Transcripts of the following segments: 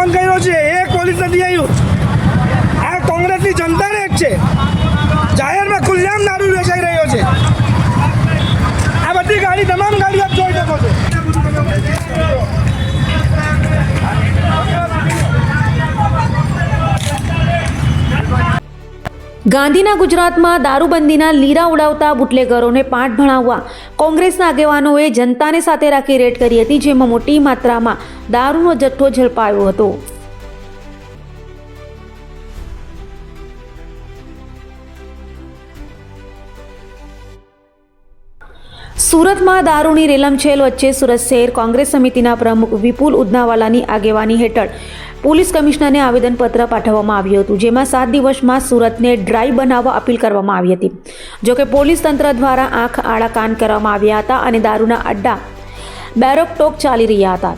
Phone કર્યો છે. એ college નથી આવ્યું ગાંધીના ગુજરાતમાં દારૂબંધીના લીરા ઉડાવતા બુટલેગરોને પાઠ ભણાવવા કોંગ્રેસના આગેવાનોએ જનતાને સાથે રાખી રેડ કરી હતી, જેમાં મોટી માત્રામાં દારૂનો જથ્થો ઝડપાયો હતો. સુરતમાં દારૂની રેલમછેલ વચ્ચે સુરત શહેર કોંગ્રેસ સમિતિના પ્રમુખ વિપુલ ઉદનાવાલાની આગેવાની હેઠળ પોલીસ કમિશનરને આવેદનપત્ર પાઠવવામાં આવ્યું હતું, જેમાં સાત દિવસમાં સુરતને ડ્રાય બનાવવા અપીલ કરવામાં આવી હતી. જોકે પોલીસ તંત્ર દ્વારા આંખ આડા કાન કરવામાં આવ્યા હતા અને દારૂના અડ્ડા બેરોકટોક ચાલી રહ્યા હતા.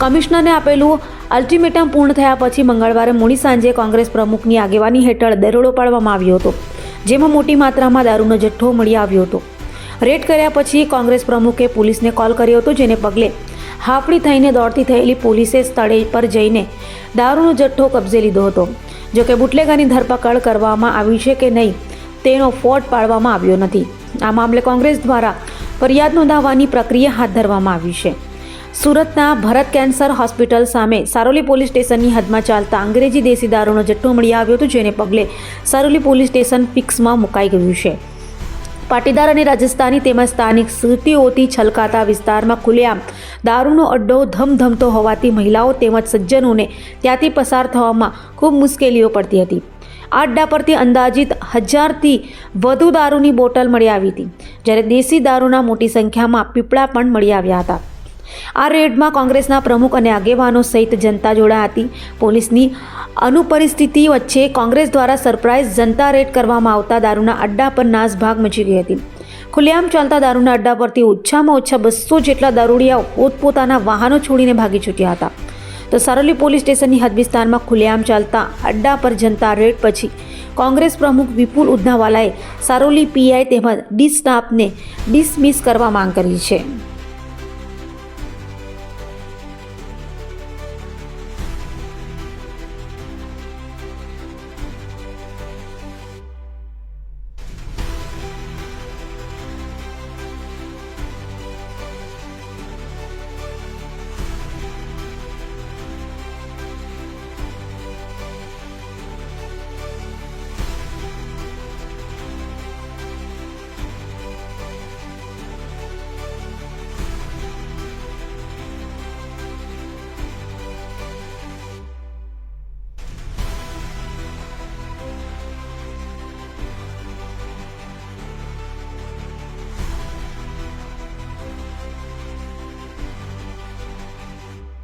કમિશનરને આપેલું અલ્ટિમેટમ પૂર્ણ થયા પછી મંગળવારે મોડી સાંજે કોંગ્રેસ પ્રમુખની આગેવાની હેઠળ દરોડો પાડવામાં આવ્યો હતો, જેમાં મોટી માત્રામાં દારૂનો જથ્થો મળી આવ્યો હતો. રેડ કર્યા પછી કોંગ્રેસ પ્રમુખે પોલીસને કોલ કર્યો હતો, જેને પગલે હાફડી થઈને દોડતી થયેલી પોલીસે સ્થળે પર જઈને દારૂનો જથ્થો કબજે લીધો હતો. જોકે બુટલેગાની ધરપકડ કરવામાં આવી છે કે નહીં, તેનો ફોટ પાડવામાં આવ્યો નથી. આ મામલે કોંગ્રેસ દ્વારા ફરિયાદ નોંધાવવાની પ્રક્રિયા હાથ ધરવામાં આવી છે. સુરતના ભરત કેન્સર હોસ્પિટલ સામે સારોલી પોલીસ સ્ટેશનની હદમાં ચાલતા અંગ્રેજી દેશી દારૂનો જથ્થો મળી આવ્યો હતો, જેને પગલે સારોલી પોલીસ સ્ટેશન ફિક્સમાં મુકાઈ ગયું છે. પાટીદાર અને રાજસ્થાની તેમજ સ્થાનિક સુરતીઓથી છલકાતા વિસ્તારમાં ખુલ્લેઆમ દારૂનો અડ્ડો ધમધમતો હોવાથી મહિલાઓ તેમજ સજ્જનોને ત્યાંથી પસાર થવામાં ખૂબ મુશ્કેલીઓ પડતી હતી. આ અડ્ડા પરથી અંદાજિત હજારથી વધુ દારૂની બોટલ મળી આવી હતી, જ્યારે દેશી દારૂના મોટી સંખ્યામાં પીપળા પણ મળી આવ્યા હતા. આ રેડમાં કોંગ્રેસના પ્રમુખ અને આગેવાનો સહિત જનતા જોડા હતી. પોલીસની અનુપરિસ્થિતિ વચ્ચે કોંગ્રેસ દ્વારા સરપ્રાઇઝ જનતા રેડ કરવામાં આવતા દારૂના અડ્ડા પર નાસભાગ મચી ગઈ હતી. ખુલ્લેઆમ ચાલતા દારૂના અડ્ડા પરથી ઓછામાં ઓછા બસો જેટલા દારૂડિયા પોતપોતાના વાહનો છોડીને ભાગી છૂટ્યા હતા. તો સારોલી પોલીસ સ્ટેશનની હદ વિસ્તારમાં ખુલ્લેઆમ ચાલતા અડ્ડા પર જનતા રેડ પછી કોંગ્રેસ પ્રમુખ વિપુલ ઉધનાવાલાએ સારોલી પીઆઈ તેમજ ડી સ્ટાફને ડિસમિસ કરવા માંગ કરી છે.